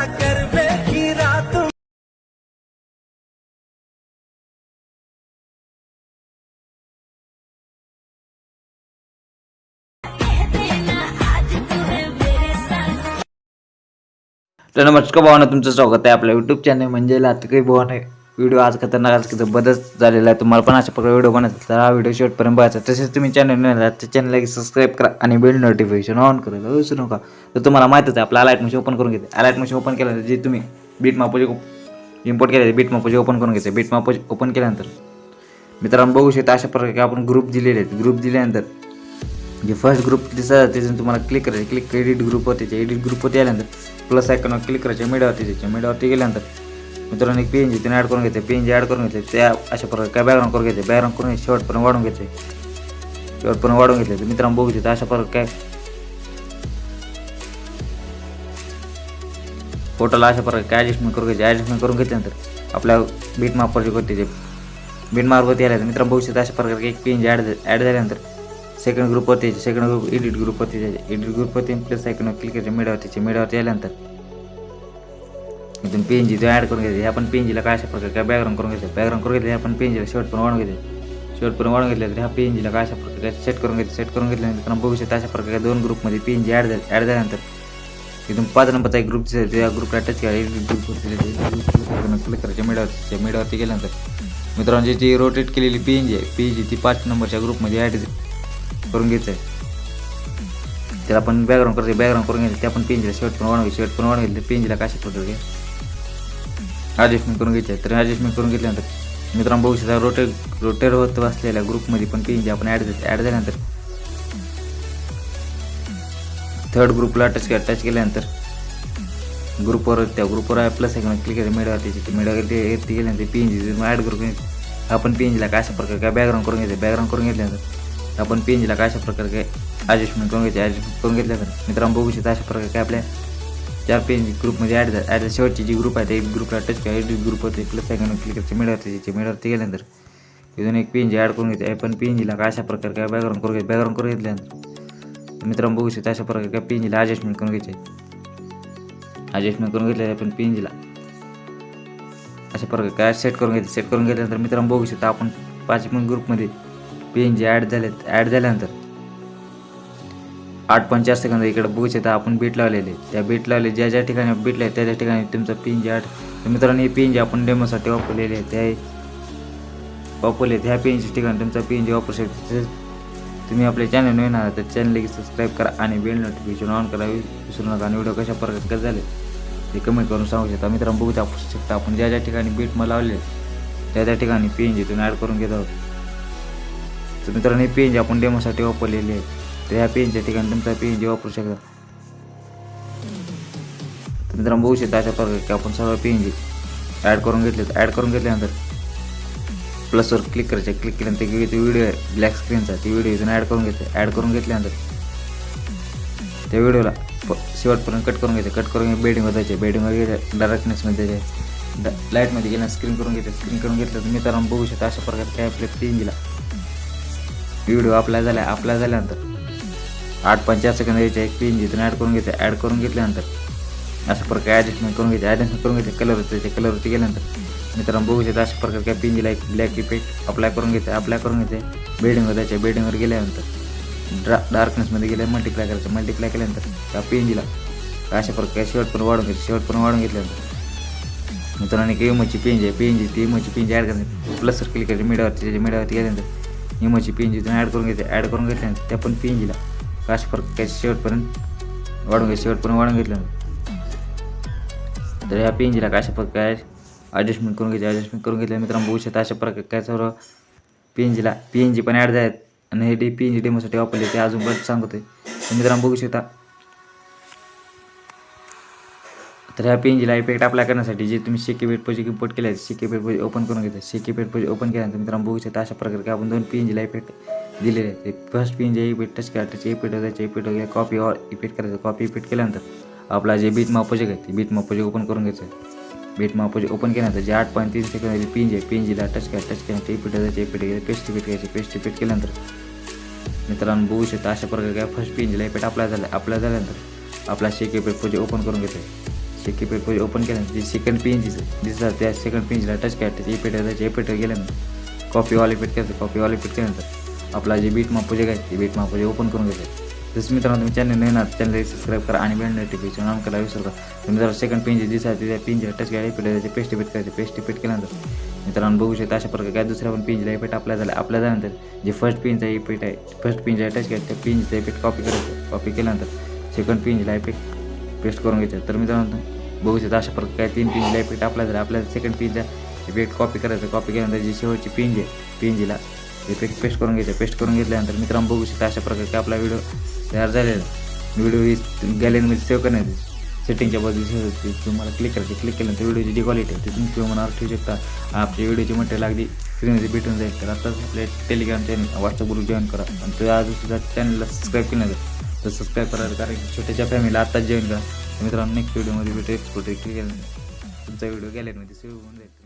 कर बैठी रात तर नमस्कार भावानं तुमचं स्वागत आहे आपल्या युट्यूब चॅनल म्हणजे आता काही आहे व्हिडिओ आज खतरनाक आज किती बदच झालेला आहे तुम्हाला पण अशा प्रकारे व्हिडिओ बनायचा तर हा व्हिडिओ शेवटपर्यंत बघायचा तसेच तुम्ही चॅनल नाही तर चॅनलला सबस्क्राईब करा आणि बेल नोटिफिकेशन ऑन करायला विसरू नका. तर तुम्हाला माहितच आहे आपला अलाइट मशीन ओपन करून घेते. अलाइट मशीन ओपन केल्यानंतर जे तुम्ही बीट मापोजे इम्पोर्ट केले बीट मापोजे ओपन करून घ्यायचे बीट मापोज ओपन केल्यानंतर मित्रांनो बघू शकता अशा प्रकारे आपण ग्रुप दिलेले आहेत. ग्रुप दिल्यानंतर जे फर्स्ट ग्रुप दिसत त्याच्यानं तुम्हाला क्लिक करायचं. क्लिक एडिट ग्रुप त्याच्या एडिट ग्रुपवरती आल्यानंतर प्लस आयकॉनवर क्लिक करायचे. मीडियावरती त्याच्या मीडियावरती गेल्यानंतर मित्रांनो एक पेन तिने ॲड करून घेते पेन जे ॲड करून घेतले. त्या अशा प्रकारे काय बॅकग्राऊंड करून घेते बॅकग्राऊंड करून शेवटपर्यंत वाढून घेते शेवटपर्यंत वाढून घेतले. तर मित्रांनो बघू शकता अशा प्रकारे काय फोटोला अशा प्रकारे काय ॲडजस्टमेंट करून घ्यायचे ॲडजस्टमेंट करून घेतल्यानंतर आपल्या बीट मापवरचे करते जे बीट मार्कवरती आल्या मित्रांनो बघू शकता अशा प्रकारे एक पेन ॲड ॲड झाल्यानंतर सेकंड ग्रुपवरती सेकंड ग्रुप एडिट ग्रुपवरती जायचे एडिट ग्रुपवरती प्लस सेकंड क्लिक करायचे. मीडियावरती मीडियावरती आल्यानंतर इथून पेनजी तो ॲड करून घ्यायचे आपण पेनजीला काय अशा प्रकारे काय बॅकग्राऊंड करून घ्यायचं बॅकग्राऊंड करून घेतले आपण शर्ट शेवटपर्यंत वाढून घ्यायचे शेवटपर्यंत वाढून घेतले. तर ह्या पेनजीला काय अशा प्रकारे सेट करून घ्यायचे सेट करून घेतल्यानंतर आपण बघू शकता अशा प्रकारे दोन ग्रुपमध्ये पेनजी ॲड झाले ॲड झाल्यानंतर इथून पाच नंबरचा एक ग्रुप दिसेल त्या ग्रुपला टच करा एडिट ग्रुप क्लिक करायचे मिडियावरती मिडावरती गेल्यानंतर. मित्रांची जी जी रोटेट केलेली पेनजी आहे पेनजी ती पाच नंबरच्या ग्रुपमध्ये ॲड करून घ्यायचं आहे त्याला आपण बॅकग्राऊंड करायचं बॅकग्राऊंड करून घ्यायचं ते आपण पेंजला शेवट पण वाढून शेवट पण वाढून घेतलं पेंजला काय शिकवतो ॲडजस्टमेंट करून घ्यायचं आहे तर ॲडजस्टमेंट करून घेतल्यानंतर मित्रांनो बघू शकता रोटे रोटेर होत असलेल्या ग्रुपमध्ये पण पेंज आपण ॲड ॲड झाल्यानंतर थर्ड ग्रुपला टच के टच केल्यानंतर ग्रुपवर त्या ग्रुपवर प्लस आहे क्लिक केलं मिळवायची ते गेल्यानंतर पी एन जी ॲड करून आपण पी एन काय अशा प्रकारे काय बॅकग्राऊंड करून घ्यायचं बॅकग्राऊंड करून घेतल्यानंतर आपण पी एन काय अशा प्रकारे काय ॲडजस्टमेंट करून घ्यायचे ॲडजस्टमेंट करून घेतल्यानंतर मित्रांनो बघू शकता अशा प्रकारे काय आपल्या चार पेज ग्रुपमध्ये ॲड झाला ॲड शेवटची जी ग्रुप आहे ते ग्रुपला टच करा. एडिट ग्रुप होते प्लस सेकंड क्लिक करायचे मिळवते त्याचे मिळवते गेल्यानंतर इथून एक पेन जी ॲड करून घेते पण पेनजीला काय अशा प्रकारे काय बॅकग्राऊंड करून घ्यायचं बॅकग्राऊंड करून घेतल्यानंतर मित्रांनो बघू शकता अशा प्रकारे काय पेनजीला ॲडजस्टमेंट करून घ्यायचे. ॲडजस्टमेंट करून घेतले आपण पेनजीला अशा प्रकारे काय सेट करून घेते सेट करून घेतल्यानंतर मित्रांनो बघू शकता आपण पाच पण ग्रुपमध्ये पेन जी ॲड झाले ॲड झाल्यानंतर आठ पण चार सेकंद इकडे बघू शकता आपण बीट लावलेले त्या बीट लावले ज्या ज्या ठिकाणी बीट लावले त्या त्या ठिकाणी तुमचं पिन जे आठ मित्रांनो हे पिन जे आपण डेमोसाठी वापरलेले आहे. त्या वापरले त्या पिनच्या ठिकाणी तुमचा पिन जे वापरू शकता तसेच तुम्ही आपले चॅनल नवीन आहात तर चॅनल सबस्क्राईब करा आणि बेल नोटिफिकेशन ऑन करा विसरू नका. आणि व्हिडिओ कशा प्रकारे कसं झाले ते कमेंट करून सांगू शकता. मित्रांनो बघू शकता आपण ज्या ज्या ठिकाणी बीट मला लावले त्या त्या ठिकाणी पिन जे तुम्ही ॲड करून घेत आहोत. तर मित्रांनो हे पेन जे आपण डेमोसाठी वापरलेले आहे तर ह्या पेनच्या ठिकाणी तुमचा पेन जे वापरू शकता. तर मित्रांनो बघू शकता अशा प्रकारे की आपण सर्व पेन जे ॲड करून घेतले ॲड करून घेतल्यानंतर प्लसवर क्लिक करायचे. क्लिक केल्यानंतर ते व्हिडिओ आहे ब्लॅक स्क्रीनचा ती व्हिडिओ इथून ॲड करून घेते ॲड करून घेतल्यानंतर त्या व्हिडिओला प शेवटपर्यंत कट करून घ्यायचं. कट करून बेडिंगवर जायचे. बेडिंगवर गेले डायरेक्टनेसमध्ये जायचे. ड लाईटमध्ये गेल्या स्क्रीन करून घेते स्क्रीन करून घेतलं तर मित्रांनो बघू शकता अशा प्रकारे काय आपल्या पेनजीला व्हिडिओ अप्लाय झाला अप्लाय झाल्यानंतर आठ पंचाळीस सेकंदाचे एक पेन जिथून ॲड करून घेते. ॲड करून घेतल्यानंतर अशा प्रकारे ॲडजस्टमेंट करून घ्यायचे ॲडजस्टमेंट करून घ्यायचे कलर होते त्या कलरवरती गेल्यानंतर. मित्रांनो बघू शकता अशा प्रकारे काय पेनजीला एक ब्लॅक इफेक्ट अप्लाय करून घेते अप्लाय करून घेते. बेडिंगवर द्यायच्या बेडिंगवर गेल्यानंतर. ड्रा डार्कनेसमध्ये गेल्या मल्टिप्लाय करायचं. मल्टिप्लाय केल्यानंतर त्या पेनजीला अशा प्रकारे शेवट पण वाढून घ्यायचे शेवट पण वाढून घेतल्यानंतर. मित्रांनो एक इमोची पेंज आहे. जी ती इमोची पेंज ॲड करायची प्लसवर क्लिक करायची मिडावरती त्याच्या मीडियावरती गेल्यानंतर. इमोची पेंज इथून ॲड करून घेते ॲड करून घेतल्यानंतर त्या पण पेंजीला काश फरक काय शेवटपर्यंत वाढून घ्या शेवटपर्यंत वाढून घेतलं तर ह्या पेंजीला काय अशा प्रकारे ॲडजस्टमेंट करून घ्यायची? ॲडजस्टमेंट करून घेतल्या मित्रांनो बघू शकता अशा प्रकारे काय सर्व जीला पी एन जी पण ॲड झालेत. आणि हे डी पी एन जी डेमोसाठी वापरले ते अजून पण सांगतो तर मित्रांनो बघू शकता तर ह्या जीला इफेक्ट अप्लाय करण्यासाठी जे तुम्ही शेकी पेट पोजी इम्पोर्ट केले शेकी पेट पोजी ओपन करून घेते शेकी पेट पोजी ओपन केल्यानंतर मित्रांनो बघू शकता अशा प्रकारे आपण दोन पी एन जीला इफेक्ट दिलेले आहेत. ते फर्स्ट पिन जे इफेक्ट टच करा त्याचे इफेक्ट त्याचे इफेक्ट वगैरे कॉपी ऑर इफेक्ट करायचं कॉपी इफेक्ट केल्यानंतर आपला जे बीट मापोजे आहे ते बीट मापोजे ओपन करून घ्यायचं बीट मापोजे ओपन केल्यानंतर जे आठ पॉईंट तीन सेकंद जे पिन पिंजीला टच करा टच केल्यानंतर इफेक्ट त्याचे इफेक्ट घ्यायचं पेस्ट इफेक्ट घ्यायचं पेस्ट इफेक्ट केल्यानंतर मित्रांनो बघू शकता अशा प्रकारे काय फर्स्ट पेंजीला इफेक्ट अप्लाय झाला अप्लाय झाल्यानंतर आपला शेक इफेक्ट पोजे ओपन करून घेतो शेक कीपॅड पोजे ओपन केल्यानंतर जे सेकंड पेजचं दिसतात त्या सेकंड पेजला टच करा त्याच्या इफेक्ट त्याच्या इफेक्ट गेल्यानंतर कॉपी ऑल इफेक्ट करायचं कॉपी ऑल इफेक्ट केल्यानंतर आपला जे बीट माप प्रोजेक्ट आहे ते बीट माप ओपन करून घ्यायचं जसं मित्रांनो तुम्ही चॅनल नाही ना चॅनल सबस्क्राईब करा आणि बेल नोटिफिकेशन ऑन करायला विसरू का तुम्ही जर सेकंड पेज दिसतात त्या पेनचे टच घ्यायला पेट त्याचे पेस्ट पेट करायचे पेस्ट पेट केल्यानंतर मित्रांनो बघू शकता अशा प्रकारे काय दुसऱ्या पण पेजला इफेक्ट अप्लाय झाला. आपल्या झाल्यानंतर जे फर्स्ट पेजचा इफेक्ट आहे फर्स्ट पेजला टच घ्यायचं त्या पेजचा इफेक्ट कॉपी करायचं. कॉपी केल्यानंतर सेकंड पेजला इफेक्ट पेस्ट करून घ्यायचं. तर मित्रांनो बघू शकता अशा प्रकारे काय तीन पेजला इफेक्ट अप्लाय झाला. आपल्याला सेकंड पेनचा इफेक्ट कॉपी करायचं. कॉपी केल्यानंतर जी शेवटची पेंज आहे पेंजीला इफेक्ट पेस्ट करून घ्यायचं. पेस्ट करून घेतल्यानंतर मित्रांनो बघू शकता अशा प्रकारे आपला व्हिडिओ तयार झालेला व्हिडिओ ही गॅलरीमध्ये सेव्ह करण्यात सेटिंगच्या बाजूला तुम्हाला क्लिक करायचे. क्लिक केल्यानंतर व्हिडिओची जी क्वालिटी आहे ती तुम्ही किंवा मनावर ठेवू शकता. आपल्या व्हिडिओची मटेरियल अगदी फ्रीमध्ये भेटून जाईल. तर आताच आपल्या Telegram channel WhatsApp group join करा. आणि तो आज सुद्धा चॅनलला सबस्क्राईब केलं नाही. तर सबस्क्राईब करा कारण छोट्याच्या फॅमिलीला आत्ताच जॉईन करा. मित्रांनो नेक्स्ट व्हिडिओमध्ये भेटू. एक्सपोर्ट क्लिक केल्यानंतर तुमचा व्हिडिओ गॅलरीमध्ये सेव्ह होऊन जाईल.